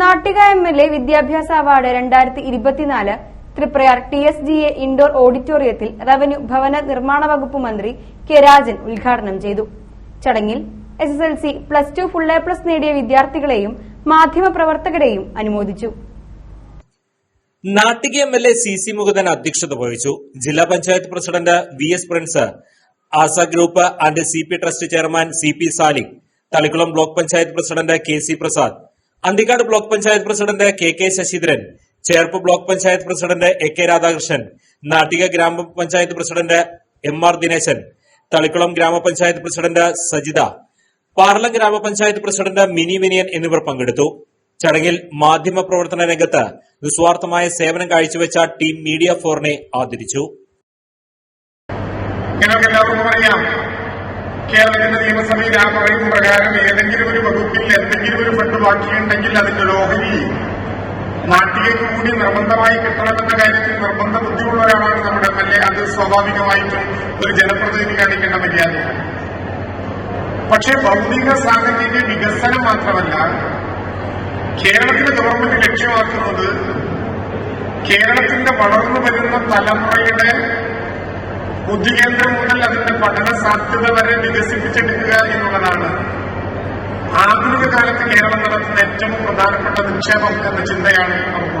Nattika M L A വിദ്യാഭ്യാസ award രണ്ടായിരത്തി ഇരുപത്തിനാല് Triprayar T S G A indoor ഓഡിറ്റോറിയത്തിൽ റവന്യൂ ഭവന നിർമ്മാണ വകുപ്പ് മന്ത്രി കെ രാജൻ ഉദ്ഘാടനം ചെയ്തു. ചടങ്ങിൽ S S L C plus two full A plus നേടിയ വിദ്യാർത്ഥികളെയും മാധ്യമപ്രവർത്തകരെയും അനുമോദിച്ചു. Nattika M L A C C Mukundan അധ്യക്ഷത വഹിച്ചു. ജില്ലാ panchayat president V S Prince Asa group and C P trust chairman C P Salim Thalikulam block panchayat president K C Prasad Anthikad block panchayat president K K Sasidharan Cherpu block panchayat president A K Radhakrishnan Nattika ഗ്രാമപഞ്ചായത്ത് president M R Dineshan Thalikulam ഗ്രാമപഞ്ചായത്ത് president Sajitha പാർലം ഗ്രാമപഞ്ചായത്ത് president mini minion എന്നിവർ പങ്കെടുത്തു. ചടങ്ങിൽ മാധ്യമ പ്രവർത്തന രംഗത്ത് നിസ്വാർത്ഥമായ സേവനം കാഴ്ചവെച്ച ടീം മീഡിയ ഫോറിനെ ആദരിച്ചു. കേരളത്തിന്റെ നിയമസഭയിൽ ആ പറയുന്ന പ്രകാരം ഏതെങ്കിലും ഒരു വകുപ്പിൽ എന്തെങ്കിലും ഒരു ഫണ്ട് ബാക്കിയുണ്ടെങ്കിൽ അതിന്റെ ലോഹരി നാട്ടിലേക്ക് കൂടി നിർബന്ധമായി കിട്ടണമെന്ന കാര്യത്തിൽ നിർബന്ധ ബുദ്ധിയുള്ള ഒരാളാണ് നമ്മുടെ എം എൽ എ അത് സ്വാഭാവികമായിട്ടും ഒരു ജനപ്രതിനിധി കാണിക്കേണ്ട മര്യാദയാണ്. പക്ഷേ ഭൗതിക സാഹചര്യ വികസനം മാത്രമല്ല കേരളത്തിലെ ഗവൺമെന്റ് ലക്ഷ്യമാക്കുന്നത് കേരളത്തിന്റെ വളർന്നു വരുന്ന തലമുറയുടെ ബുദ്ധികേന്ദ്രം മുതൽ അതിന്റെ പഠന സാധ്യത വരെ വികസിപ്പിച്ചെടുക്കുക എന്നുള്ളതാണ്. ആധുനിക കാലത്ത് കേരളം നടത്തുന്ന ഏറ്റവും പ്രധാനപ്പെട്ട നിക്ഷേപം എന്ന ചിന്തയാണ് നമുക്കുള്ളത്